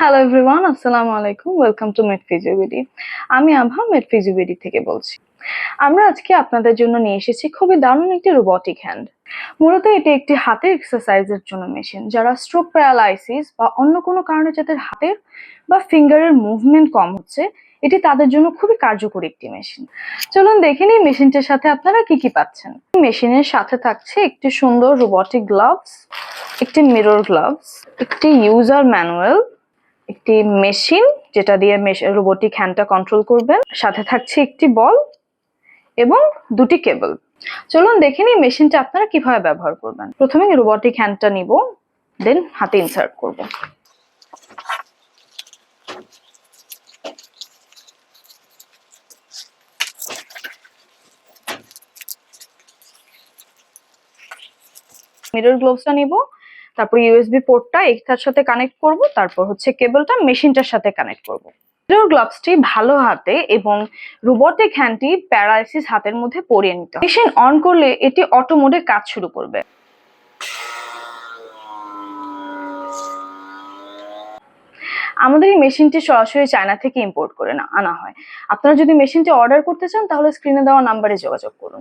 Hello everyone আসসালামু আলাইকুম welcome to made ফিজিওবিডি আমি আভা মেড ফিজিওবিডি থেকে বলছি। আমরা আজকে আপনাদের জন্য নিয়ে এসেছি খুবই দারুণ একটি রোবটিক হ্যান্ড মূলত এটি একটি হাতের এক্সারসাইজের জন্য মেশিন যারা স্ট্রোক প্যারালাইসিস বা অন্য কোনো কারণে যাদের হাতের বা ফিঙ্গারের মুভমেন্ট কম হচ্ছে, এটি তাদের জন্য খুবই কার্যকরী একটি মেশিন চলুন দেখে নিই মেশিনটির সাথে আপনারা কি কি পাচ্ছেন। মেশিনের সাথে থাকছে একটি সুন্দর রোবটিক গ্লাভস একটি মিরর গ্লাভস একটি ইউজার ম্যানুয়াল একটি মেশিন যেটা দিয়ে রোবটিক হ্যান্ডটা কন্ট্রোল করবেন। সাথে থাকছে একটি বল এবং দুটি কেবল। চলুন দেখে নিই মেশিনটা আপনারা কীভাবে ব্যবহার করবেন। প্রথমে রোবটিক হ্যান্ডটা নিব, দেন হাতে ইনসার্ট করব। মিরর গ্লোভসটা নিব তারপর ইউএসবি পোর্টটা এটার সাথে কানেক্ট করব, তারপর হচ্ছে কেবলটা মেশিনটার সাথে কানেক্ট করব। মিরর গ্লাভসটি ভালো হাতে এবং রোবটিক হ্যান্ডটি প্যারালাইসিস হাতের মধ্যে পরিয়ে নিতে। মেশিন অন করলে এটি অটো মোডে কাজ শুরু করবে। আমাদের এই মেশিনটি সরাসরি চায়না থেকে ইম্পোর্ট করে না, আনা হয়। আপনারা যদি মেশিনটি অর্ডার করতে চান, তাহলে স্ক্রিনে দেওয়া নাম্বারে যোগাযোগ করুন।